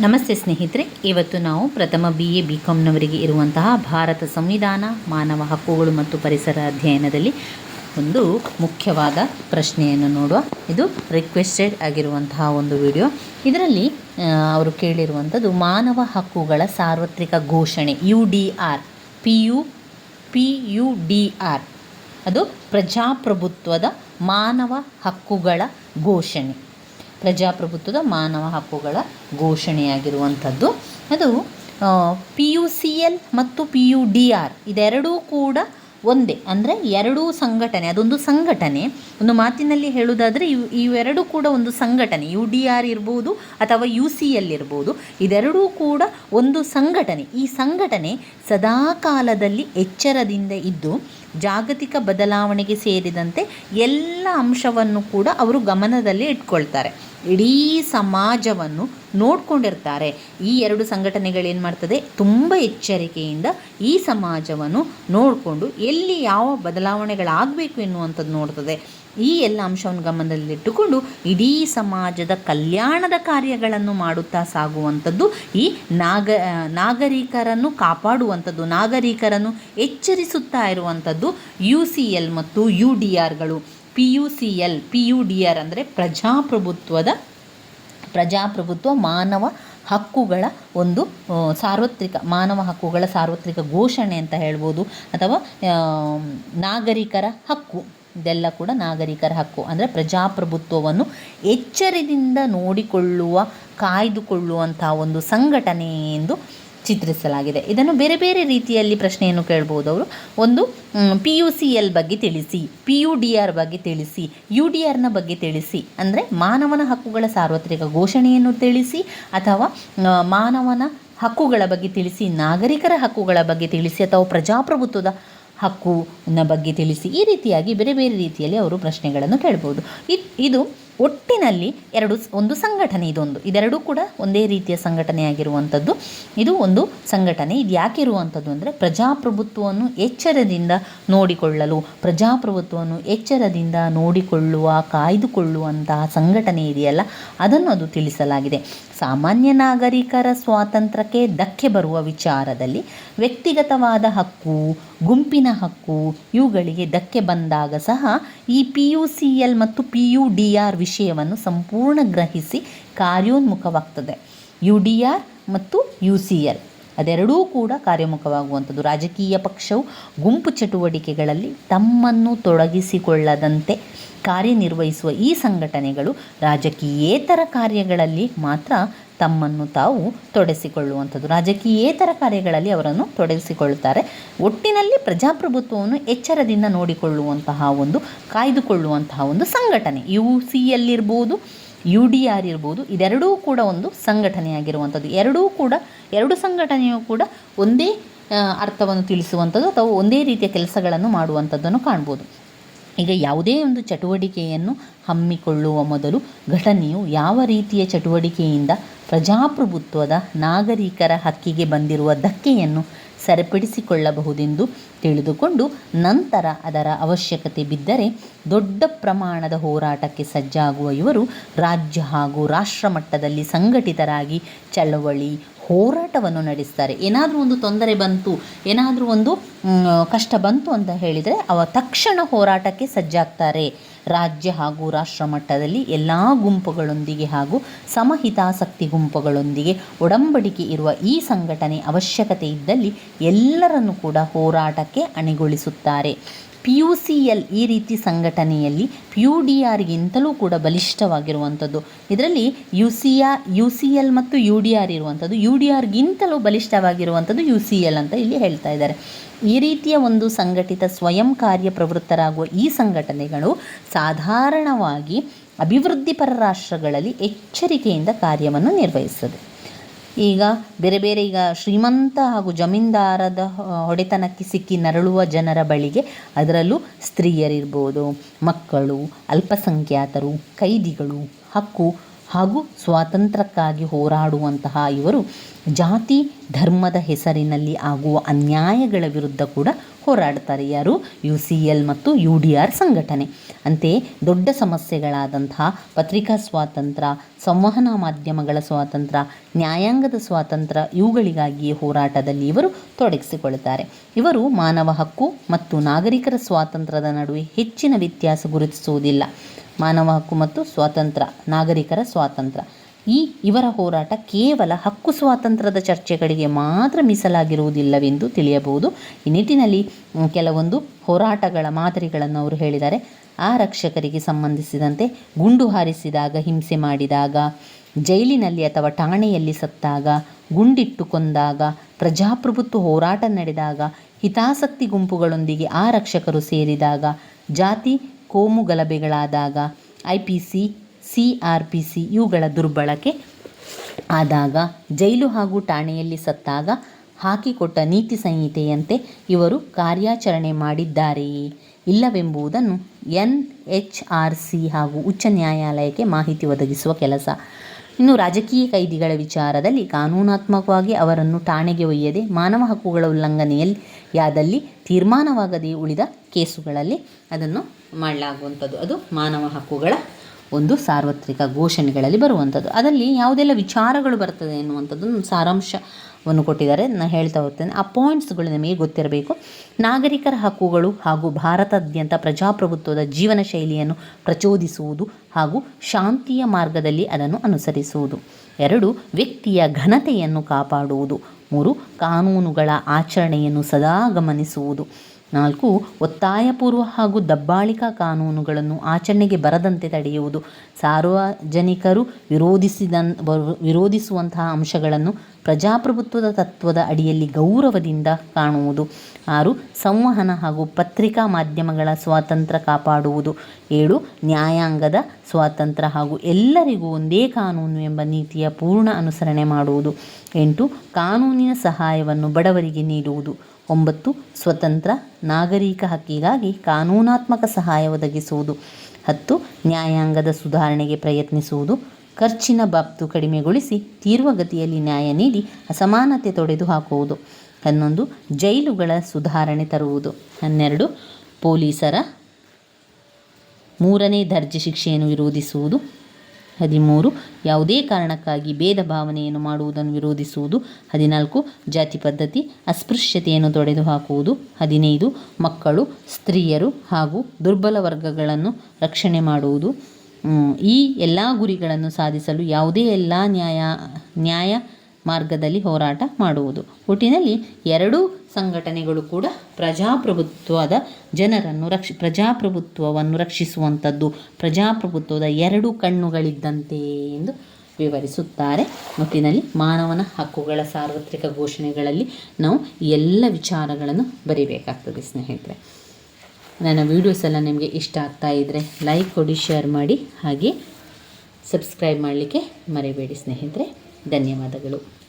ನಮಸ್ತೆ ಸ್ನೇಹಿತರೆ, ಇವತ್ತು ನಾವು ಪ್ರಥಮ ಬಿ ಎ ಬಿ ಕಾಮ್ನವರಿಗೆ ಇರುವಂತಹ ಭಾರತ ಸಂವಿಧಾನ, ಮಾನವ ಹಕ್ಕುಗಳು ಮತ್ತು ಪರಿಸರ ಅಧ್ಯಯನದಲ್ಲಿ ಒಂದು ಮುಖ್ಯವಾದ ಪ್ರಶ್ನೆಯನ್ನು ನೋಡುವ ಇದು ರಿಕ್ವೆಸ್ಟೆಡ್ ಆಗಿರುವಂತಹ ಒಂದು ವಿಡಿಯೋ ಇದರಲ್ಲಿ ಅವರು ಕೇಳಿರುವಂಥದ್ದು ಮಾನವ ಹಕ್ಕುಗಳ ಸಾರ್ವತ್ರಿಕ ಘೋಷಣೆ U D R P U P U D R ಅದು ಪ್ರಜಾಪ್ರಭುತ್ವದ ಮಾನವ ಹಕ್ಕುಗಳ ಘೋಷಣೆ. ಪ್ರಜಾಪ್ರಭುತ್ವದ ಮಾನವ ಹಕ್ಕುಗಳ ಘೋಷಣೆಯಾಗಿರುವಂಥದ್ದು. ಅದು ಪಿ ಯು ಸಿ ಎಲ್ ಮತ್ತು ಪಿ ಯು ಡಿ ಆರ್ ಇದೆರಡೂ ಕೂಡ ಒಂದೇ, ಅಂದರೆ ಎರಡೂ ಸಂಘಟನೆ, ಅದೊಂದು ಸಂಘಟನೆ. ಒಂದು ಮಾತಿನಲ್ಲಿ ಹೇಳುವುದಾದರೆ, ಇವು, ಇವೆರಡೂ ಕೂಡ ಒಂದು ಸಂಘಟನೆ. ಯು ಡಿ ಆರ್ ಇರ್ಬೋದು ಅಥವಾ ಯು ಸಿ ಎಲ್ ಇರ್ಬೋದು, ಇದೆರಡೂ ಕೂಡ ಒಂದು ಸಂಘಟನೆ. ಈ ಸಂಘಟನೆ ಸದಾಕಾಲದಲ್ಲಿ ಎಚ್ಚರದಿಂದ ಇದ್ದು, ಜಾಗತಿಕ ಬದಲಾವಣೆಗೆ ಸೇರಿದಂತೆ ಎಲ್ಲ ಅಂಶವನ್ನು ಕೂಡ ಅವರು ಗಮನದಲ್ಲಿ ಇಟ್ಕೊಳ್ತಾರೆ. ಇಡೀ ಸಮಾಜವನ್ನು ನೋಡಿಕೊಂಡಿರ್ತಾರೆ. ಈ ಎರಡು ಸಂಘಟನೆಗಳೇನು ಮಾಡ್ತದೆ? ತುಂಬ ಎಚ್ಚರಿಕೆಯಿಂದ ಈ ಸಮಾಜವನ್ನು ನೋಡಿಕೊಂಡು ಎಲ್ಲಿ ಯಾವ ಬದಲಾವಣೆಗಳಾಗಬೇಕು ಎನ್ನುವಂಥದ್ದು ನೋಡ್ತದೆ. ಈ ಎಲ್ಲ ಅಂಶವನ್ನು ಗಮನದಲ್ಲಿಟ್ಟುಕೊಂಡು ಇಡೀ ಸಮಾಜದ ಕಲ್ಯಾಣದ ಕಾರ್ಯಗಳನ್ನು ಮಾಡುತ್ತಾ ಸಾಗುವಂಥದ್ದು, ಈ ನಾಗ, ನಾಗರಿಕರನ್ನು ಕಾಪಾಡುವಂಥದ್ದು, ನಾಗರಿಕರನ್ನು ಎಚ್ಚರಿಸುತ್ತಾ ಇರುವಂಥದ್ದು ಯು ಸಿ ಎಲ್ ಮತ್ತು U D ಆರ್ಗಳು P U C L P U D R ಅಂದರೆ ಪ್ರಜಾಪ್ರಭುತ್ವದ, ಪ್ರಜಾಪ್ರಭುತ್ವ ಮಾನವ ಹಕ್ಕುಗಳ ಒಂದು ಸಾರ್ವತ್ರಿಕ, ಮಾನವ ಹಕ್ಕುಗಳ ಸಾರ್ವತ್ರಿಕ ಘೋಷಣೆ ಅಂತ ಹೇಳ್ಬೋದು. ಅಥವಾ ನಾಗರಿಕರ ಹಕ್ಕು. ಇದೆಲ್ಲ ಕೂಡ ನಾಗರಿಕರ ಹಕ್ಕು. ಅಂದರೆ ಪ್ರಜಾಪ್ರಭುತ್ವವನ್ನು ಎಚ್ಚರದಿಂದ ನೋಡಿಕೊಳ್ಳುವ ಕಾಯ್ದುಕೊಳ್ಳುವಂಥ ಒಂದು ಸಂಘಟನೆ ಎಂದು ಚಿತ್ರಿಸಲಾಗಿದೆ. ಇದನ್ನು ಬೇರೆ ಬೇರೆ ರೀತಿಯಲ್ಲಿ ಪ್ರಶ್ನೆಯನ್ನು ಕೇಳ್ಬೋದು ಅವರು. ಒಂದು ಪಿ ಯು ಸಿ ಎಲ್ ಬಗ್ಗೆ ತಿಳಿಸಿ ಪಿ ಯು ಡಿ ಆರ್ ಬಗ್ಗೆ ತಿಳಿಸಿ ಯು ಡಿ ಆರ್ನ ಬಗ್ಗೆ ತಿಳಿಸಿ. ಅಂದರೆ ಮಾನವನ ಹಕ್ಕುಗಳ ಸಾರ್ವತ್ರಿಕ ಘೋಷಣೆಯನ್ನು ತಿಳಿಸಿ ಅಥವಾ ಮಾನವನ ಹಕ್ಕುಗಳ ಬಗ್ಗೆ ತಿಳಿಸಿ, ನಾಗರಿಕರ ಹಕ್ಕುಗಳ ಬಗ್ಗೆ ತಿಳಿಸಿ ಅಥವಾ ಪ್ರಜಾಪ್ರಭುತ್ವದ ಹಕ್ಕುನ ಬಗ್ಗೆ ತಿಳಿಸಿ. ಈ ರೀತಿಯಾಗಿ ಬೇರೆ ಬೇರೆ ರೀತಿಯಲ್ಲಿ ಅವರು ಪ್ರಶ್ನೆಗಳನ್ನು ಕೇಳ್ಬೋದು. ಇದ್- ಒಟ್ಟಿನಲ್ಲಿ ಎರಡು ಒಂದು ಸಂಘಟನೆ ಇದೊಂದು. ಇದೆರಡೂ ಕೂಡ ಒಂದೇ ರೀತಿಯ ಸಂಘಟನೆಯಾಗಿರುವಂಥದ್ದು. ಇದು ಒಂದು ಸಂಘಟನೆ. ಇದು ಯಾಕೆ ಇರುವಂಥದ್ದು ಅಂದರೆ ಪ್ರಜಾಪ್ರಭುತ್ವವನ್ನು ಎಚ್ಚರದಿಂದ ನೋಡಿಕೊಳ್ಳಲು, ಪ್ರಜಾಪ್ರಭುತ್ವವನ್ನು ಎಚ್ಚರದಿಂದ ನೋಡಿಕೊಳ್ಳುವ, ಕಾಯ್ದುಕೊಳ್ಳುವಂತಹ ಸಂಘಟನೆ ಇದೆಯಲ್ಲ, ಅದನ್ನು ಅದು ತಿಳಿಸಲಾಗಿದೆ. ಸಾಮಾನ್ಯ ನಾಗರಿಕರ ಸ್ವಾತಂತ್ರ್ಯಕ್ಕೆ ಧಕ್ಕೆ ಬರುವ ವಿಚಾರದಲ್ಲಿ ವ್ಯಕ್ತಿಗತವಾದ ಹಕ್ಕು, ಗುಂಪಿನ ಹಕ್ಕು, ಇವುಗಳಿಗೆ ಧಕ್ಕೆ ಬಂದಾಗ ಸಹ ಈ ಪಿ ಯು ಸಿ ಎಲ್ ಮತ್ತು ಪಿ ಯು ಡಿ ಆರ್ ವಿಷಯವನ್ನು ಸಂಪೂರ್ಣ ಗ್ರಹಿಸಿ ಕಾರ್ಯೋನ್ಮುಖವಾಗ್ತದೆ. ಯು ಡಿ ಆರ್ ಮತ್ತು ಯು ಸಿ ಎಲ್ ಅದೆರಡೂ ಕೂಡ ಕಾರ್ಯಮುಖವಾಗುವಂಥದ್ದು ರಾಜಕೀಯ ಪಕ್ಷವು ಗುಂಪು ಚಟುವಟಿಕೆಗಳಲ್ಲಿ ತಮ್ಮನ್ನು ತೊಡಗಿಸಿಕೊಳ್ಳದಂತೆ ಕಾರ್ಯನಿರ್ವಹಿಸುವ ಈ ಸಂಘಟನೆಗಳು ರಾಜಕೀಯೇತರ ಕಾರ್ಯಗಳಲ್ಲಿ ಮಾತ್ರ ತಮ್ಮನ್ನು ತಾವು ತೊಡಗಿಸಿಕೊಳ್ಳುವಂಥದ್ದು. ರಾಜಕೀಯೇತರ ಕಾರ್ಯಗಳಲ್ಲಿ ಅವರನ್ನು ತೊಡಗಿಸಿಕೊಳ್ಳುತ್ತಾರೆ. ಒಟ್ಟಿನಲ್ಲಿ ಪ್ರಜಾಪ್ರಭುತ್ವವನ್ನು ಎಚ್ಚರದಿಂದ ನೋಡಿಕೊಳ್ಳುವಂತಹ ಒಂದು, ಕಾಯ್ದುಕೊಳ್ಳುವಂತಹ ಒಂದು ಸಂಘಟನೆ. ಯು ಸಿ ಎಲ್ ಇರ್ಬೋದು ಯು ಡಿ ಆರ್ ಇರ್ಬೋದು ಇದೆರಡೂ ಕೂಡ ಒಂದು ಸಂಘಟನೆಯಾಗಿರುವಂಥದ್ದು. ಎರಡೂ ಕೂಡ, ಎರಡು ಸಂಘಟನೆಯೂ ಕೂಡ ಒಂದೇ ಅರ್ಥವನ್ನು ತಿಳಿಸುವಂಥದ್ದು ಅಥವಾ ಒಂದೇ ರೀತಿಯ ಕೆಲಸಗಳನ್ನು ಮಾಡುವಂಥದ್ದನ್ನು ಕಾಣ್ಬೋದು. ಈಗ ಯಾವುದೇ ಒಂದು ಚಟುವಟಿಕೆಯನ್ನು ಹಮ್ಮಿಕೊಳ್ಳುವ ಮೊದಲು ಘಟನೆಯು ಯಾವ ರೀತಿಯ ಚಟುವಟಿಕೆಯಿಂದ ಪ್ರಜಾಪ್ರಭುತ್ವದ ನಾಗರಿಕರ ಹಕ್ಕಿಗೆ ಬಂದಿರುವ ಧಕ್ಕೆಯನ್ನು ಸರಿಪಡಿಸಿಕೊಳ್ಳಬಹುದೆಂದು ತಿಳಿದುಕೊಂಡು ನಂತರ ಅದರ ಅವಶ್ಯಕತೆ ಬಿದ್ದರೆ ದೊಡ್ಡ ಪ್ರಮಾಣದ ಹೋರಾಟಕ್ಕೆ ಸಜ್ಜಾಗುವ ಇವರು ರಾಜ್ಯ ಹಾಗೂ ರಾಷ್ಟ್ರ ಮಟ್ಟದಲ್ಲಿ ಸಂಘಟಿತರಾಗಿ ಚಳವಳಿ ಹೋರಾಟವನ್ನು ನಡೆಸ್ತಾರೆ. ಏನಾದರೂ ಒಂದು ತೊಂದರೆ ಬಂತು, ಏನಾದರೂ ಒಂದು ಕಷ್ಟ ಬಂತು ಅಂತ ಹೇಳಿದರೆ ಅವ ತಕ್ಷಣ ಹೋರಾಟಕ್ಕೆ ಸಜ್ಜಾಗ್ತಾರೆ. ರಾಜ್ಯ ಹಾಗೂ ರಾಷ್ಟ್ರ ಮಟ್ಟದಲ್ಲಿ ಎಲ್ಲ ಗುಂಪುಗಳೊಂದಿಗೆ ಹಾಗೂ ಸಮಹಿತಾಸಕ್ತಿ ಗುಂಪುಗಳೊಂದಿಗೆ ಒಡಂಬಡಿಕೆ ಇರುವ ಈ ಸಂಘಟನೆ ಅವಶ್ಯಕತೆ ಇದ್ದಲ್ಲಿ ಎಲ್ಲರನ್ನು ಕೂಡ ಹೋರಾಟಕ್ಕೆ ಅಣಿಗೊಳಿಸುತ್ತಾರೆ. ಪಿ ಯು ಸಿ ಎಲ್ ಈ ರೀತಿ ಸಂಘಟನೆಯಲ್ಲಿ ಯು ಡಿ ಆರ್ಗಿಂತಲೂ ಕೂಡ ಬಲಿಷ್ಠವಾಗಿರುವಂಥದ್ದು. ಇದರಲ್ಲಿ U C R U C L ಮತ್ತು ಯು ಡಿ ಆರ್ ಇರುವಂಥದ್ದು. ಯು ಡಿ ಆರ್ಗಿಂತಲೂ ಬಲಿಷ್ಠವಾಗಿರುವಂಥದ್ದು ಯು ಸಿ ಎಲ್ ಅಂತ ಇಲ್ಲಿ ಹೇಳ್ತಾ ಇದ್ದಾರೆ. ಈ ರೀತಿಯ ಒಂದು ಸಂಘಟಿತ ಸ್ವಯಂ ಕಾರ್ಯಪ್ರವೃತ್ತರಾಗುವ ಈ ಸಂಘಟನೆಗಳು ಸಾಧಾರಣವಾಗಿ ಅಭಿವೃದ್ಧಿಪರ ರಾಷ್ಟ್ರಗಳಲ್ಲಿ ಎಚ್ಚರಿಕೆಯಿಂದ ಕಾರ್ಯವನ್ನು ನಿರ್ವಹಿಸುತ್ತದೆ. ಈಗ ಬೇರೆ ಬೇರೆ ಈಗ ಶ್ರೀಮಂತ ಹಾಗೂ ಜಮೀನ್ದಾರದ ಹೊಡೆತನಕ್ಕೆ ಸಿಕ್ಕಿ ನರಳುವ ಜನರ ಬಳಿಗೆ ಅದರಲ್ಲೂ ಸ್ತ್ರೀಯರಿರ್ಬೋದು. ಮಕ್ಕಳು, ಅಲ್ಪಸಂಖ್ಯಾತರು, ಕೈದಿಗಳು, ಹಕ್ಕು ಹಾಗೂ ಸ್ವಾತಂತ್ರ್ಯಕ್ಕಾಗಿ ಹೋರಾಡುವಂತಹ ಇವರು ಜಾತಿ, ಧರ್ಮದ ಹೆಸರಿನಲ್ಲಿ ಆಗುವ ಅನ್ಯಾಯಗಳ ವಿರುದ್ಧ ಕೂಡ ಹೋರಾಡ್ತಾರೆ. ಯಾರು? ಯು ಸಿ ಎಲ್ ಮತ್ತು ಯು ಡಿ ಆರ್ ಸಂಘಟನೆ. ಅಂತೆಯೇ ದೊಡ್ಡ ಸಮಸ್ಯೆಗಳಾದಂತಹ ಪತ್ರಿಕಾ ಸ್ವಾತಂತ್ರ್ಯ, ಸಂವಹನ ಮಾಧ್ಯಮಗಳ ಸ್ವಾತಂತ್ರ್ಯ, ನ್ಯಾಯಾಂಗದ ಸ್ವಾತಂತ್ರ್ಯ ಇವುಗಳಿಗಾಗಿ ಹೋರಾಟದಲ್ಲಿ ಇವರು ತೊಡಗಿಸಿಕೊಳ್ಳುತ್ತಾರೆ. ಇವರು ಮಾನವ ಹಕ್ಕು ಮತ್ತು ನಾಗರಿಕರ ಸ್ವಾತಂತ್ರ್ಯದ ನಡುವೆ ಹೆಚ್ಚಿನ ವ್ಯತ್ಯಾಸ ಗುರುತಿಸುವುದಿಲ್ಲ. ಮಾನವ ಹಕ್ಕು ಮತ್ತು ಸ್ವಾತಂತ್ರ್ಯ, ನಾಗರಿಕರ ಸ್ವಾತಂತ್ರ್ಯ. ಈ ಇವರ ಹೋರಾಟ ಕೇವಲ ಹಕ್ಕು ಸ್ವಾತಂತ್ರ್ಯದ ಚರ್ಚೆಗಳಿಗೆ ಮಾತ್ರ ಮೀಸಲಾಗಿರುವುದಿಲ್ಲವೆಂದು ತಿಳಿಯಬಹುದು. ಈ ನಿಟ್ಟಿನಲ್ಲಿ ಕೆಲವೊಂದು ಹೋರಾಟಗಳ ಮಾದರಿಗಳನ್ನು ಅವರು ಹೇಳಿದ್ದಾರೆ. ರಕ್ಷಕರಿಗೆ ಸಂಬಂಧಿಸಿದಂತೆ ಗುಂಡು ಹಾರಿಸಿದಾಗ, ಹಿಂಸೆ ಮಾಡಿದಾಗ, ಜೈಲಿನಲ್ಲಿ ಅಥವಾ ಠಾಣೆಯಲ್ಲಿ ಸತ್ತಾಗ, ಗುಂಡಿಟ್ಟು ಕೊಂದಾಗ, ಪ್ರಜಾಪ್ರಭುತ್ವ ಹೋರಾಟ ನಡೆದಾಗ, ಹಿತಾಸಕ್ತಿ ಗುಂಪುಗಳೊಂದಿಗೆ ಆ ರಕ್ಷಕರು ಸೇರಿದಾಗ, ಜಾತಿ ಕೋಮು ಗಲಭೆಗಳಾದಾಗ, I P C C R P C ಇವುಗಳ ದುರ್ಬಳಕೆ ಆದಾಗ ಜೈಲು ಹಾಗೂ ಠಾಣೆಯಲ್ಲಿ ಸತ್ತಾಗ ಹಾಕಿಕೊಟ್ಟ ನೀತಿ ಸಂಹಿತೆಯಂತೆ ಇವರು ಕಾರ್ಯಾಚರಣೆ ಮಾಡಿದ್ದಾರೆಯೇ ಇಲ್ಲವೆಂಬುದನ್ನು ಎನ್ ಎಚ್ ಆರ್ ಸಿ ಹಾಗೂ ಉಚ್ಚ ನ್ಯಾಯಾಲಯಕ್ಕೆ ಮಾಹಿತಿ ಒದಗಿಸುವ ಕೆಲಸ. ಇನ್ನು ರಾಜಕೀಯ ಕೈದಿಗಳ ವಿಚಾರದಲ್ಲಿ ಕಾನೂನಾತ್ಮಕವಾಗಿ ಅವರನ್ನು ಠಾಣೆಗೆ ಒಯ್ಯದೆ ಮಾನವ ಹಕ್ಕುಗಳ ಉಲ್ಲಂಘನೆಯಲ್ಲಿ ಯಾದಲ್ಲಿ ತೀರ್ಮಾನವಾಗದೆ ಉಳಿದ ಕೇಸುಗಳಲ್ಲಿ ಅದನ್ನು ಮಾಡಲಾಗುವಂಥದ್ದು. ಅದು ಮಾನವ ಹಕ್ಕುಗಳ ಒಂದು ಸಾರ್ವತ್ರಿಕ ಘೋಷಣೆಗಳಲ್ಲಿ ಬರುವಂಥದ್ದು. ಅದರಲ್ಲಿ ಯಾವುದೆಲ್ಲ ವಿಚಾರಗಳು ಬರ್ತದೆ ಎನ್ನುವಂಥದ್ದನ್ನು ಸಾರಾಂಶವನ್ನು ಕೊಟ್ಟಿದ್ದಾರೆ. ನಾನು ಹೇಳ್ತಾ ಹೋಗ್ತೇನೆ. ಆ ಪಾಯಿಂಟ್ಸ್ಗಳು ನಮಗೆ ಗೊತ್ತಿರಬೇಕು. ನಾಗರಿಕರ ಹಕ್ಕುಗಳು ಹಾಗೂ ಭಾರತಾದ್ಯಂತ ಪ್ರಜಾಪ್ರಭುತ್ವದ ಜೀವನ ಶೈಲಿಯನ್ನು ಪ್ರಚೋದಿಸುವುದು ಹಾಗೂ ಶಾಂತಿಯ ಮಾರ್ಗದಲ್ಲಿ ಅದನ್ನು ಅನುಸರಿಸುವುದು. ಎರಡು, ವ್ಯಕ್ತಿಯ ಘನತೆಯನ್ನು ಕಾಪಾಡುವುದು. ಮೂರು, ಕಾನೂನುಗಳ ಆಚರಣೆಯನ್ನು ಸದಾ ಗಮನಿಸುವುದು. ನಾಲ್ಕು, ಒತ್ತಾಯಪೂರ್ವ ಹಾಗೂ ದಬ್ಬಾಳಿಕಾ ಕಾನೂನುಗಳನ್ನು ಆಚರಣೆಗೆ ಬರದಂತೆ ತಡೆಯುವುದು. ಸಾರ್ವಜನಿಕರು ವಿರೋಧಿಸಿದ ವಿರೋಧಿಸುವಂತಹ ಅಂಶಗಳನ್ನು ಪ್ರಜಾಪ್ರಭುತ್ವದ ತತ್ವದ ಅಡಿಯಲ್ಲಿ ಗೌರವದಿಂದ ಕಾಣುವುದು. ಆರು, ಸಂವಹನ ಹಾಗೂ ಪತ್ರಿಕಾ ಮಾಧ್ಯಮಗಳ ಸ್ವಾತಂತ್ರ್ಯ ಕಾಪಾಡುವುದು. ಏಳು, ನ್ಯಾಯಾಂಗದ ಸ್ವಾತಂತ್ರ್ಯ ಹಾಗೂ ಎಲ್ಲರಿಗೂ ಒಂದೇ ಕಾನೂನು ಎಂಬ ನೀತಿಯ ಪೂರ್ಣ ಅನುಸರಣೆ ಮಾಡುವುದು. ಎಂಟು, ಕಾನೂನಿನ ಸಹಾಯವನ್ನು ಬಡವರಿಗೆ ನೀಡುವುದು. ಒಂಬತ್ತು, ಸ್ವತಂತ್ರ ನಾಗರಿಕ ಹಕ್ಕಿಗಾಗಿ ಕಾನೂನಾತ್ಮಕ ಸಹಾಯ ಒದಗಿಸುವುದು. ಹತ್ತು, ನ್ಯಾಯಾಂಗದ ಸುಧಾರಣೆಗೆ ಪ್ರಯತ್ನಿಸುವುದು. ಖರ್ಚಿನ ಬಾಬ್ತು ಕಡಿಮೆಗೊಳಿಸಿ ತೀವ್ರಗತಿಯಲ್ಲಿ ನ್ಯಾಯ ನೀಡಿ ಅಸಮಾನತೆ ತೊಡೆದು ಹಾಕುವುದು. ಹನ್ನೊಂದು, ಜೈಲುಗಳ ಸುಧಾರಣೆ ತರುವುದು. ಹನ್ನೆರಡು, ಪೊಲೀಸರ ಮೂರನೇ ದರ್ಜೆ ಶಿಕ್ಷೆಯನ್ನು ವಿರೋಧಿಸುವುದು. ಹದಿಮೂರು, ಯಾವುದೇ ಕಾರಣಕ್ಕಾಗಿ ಭೇದ ಭಾವನೆಯನ್ನು ಮಾಡುವುದನ್ನು ವಿರೋಧಿಸುವುದು. ಹದಿನಾಲ್ಕು, ಜಾತಿ ಪದ್ಧತಿ, ಅಸ್ಪೃಶ್ಯತೆಯನ್ನು ತೊಡೆದು ಹಾಕುವುದು ಹದಿನೈದು, ಮಕ್ಕಳು, ಸ್ತ್ರೀಯರು ಹಾಗೂ ದುರ್ಬಲ ವರ್ಗಗಳನ್ನು ರಕ್ಷಣೆ ಮಾಡುವುದು. ಈ ಎಲ್ಲ ಗುರಿಗಳನ್ನು ಸಾಧಿಸಲು ಯಾವುದೇ ಎಲ್ಲ ನ್ಯಾಯ ನ್ಯಾಯ ಮಾರ್ಗದಲ್ಲಿ ಹೋರಾಟ ಮಾಡುವುದು. ಒಟ್ಟಿನಲ್ಲಿ ಎರಡೂ ಸಂಘಟನೆಗಳು ಕೂಡ ಪ್ರಜಾಪ್ರಭುತ್ವದ ಜನರನ್ನು ರಕ್ಷ, ಪ್ರಜಾಪ್ರಭುತ್ವವನ್ನು ರಕ್ಷಿಸುವಂಥದ್ದು, ಪ್ರಜಾಪ್ರಭುತ್ವದ ಎರಡು ಕಣ್ಣುಗಳಿದ್ದಂತೆ ಎಂದು ವಿವರಿಸುತ್ತಾರೆ. ಒಟ್ಟಿನಲ್ಲಿ ಮಾನವನ ಹಕ್ಕುಗಳ ಸಾರ್ವತ್ರಿಕ ಘೋಷಣೆಗಳಲ್ಲಿ ನಾವು ಎಲ್ಲ ವಿಚಾರಗಳನ್ನು ಬರಿಬೇಕಾಗ್ತದೆ ಸ್ನೇಹಿತರೆ. ನನ್ನ ವೀಡಿಯೋಸ್ ಎಲ್ಲ ನಿಮಗೆ ಇಷ್ಟ ಆಗ್ತಾ ಇದ್ದರೆ ಲೈಕ್ ಕೊಡಿ ಶೇರ್ ಮಾಡಿ, ಹಾಗೆ ಸಬ್ಸ್ಕ್ರೈಬ್ ಮಾಡಲಿಕ್ಕೆ ಮರಿಬೇಡಿ ಸ್ನೇಹಿತರೆ. ಧನ್ಯವಾದಗಳು.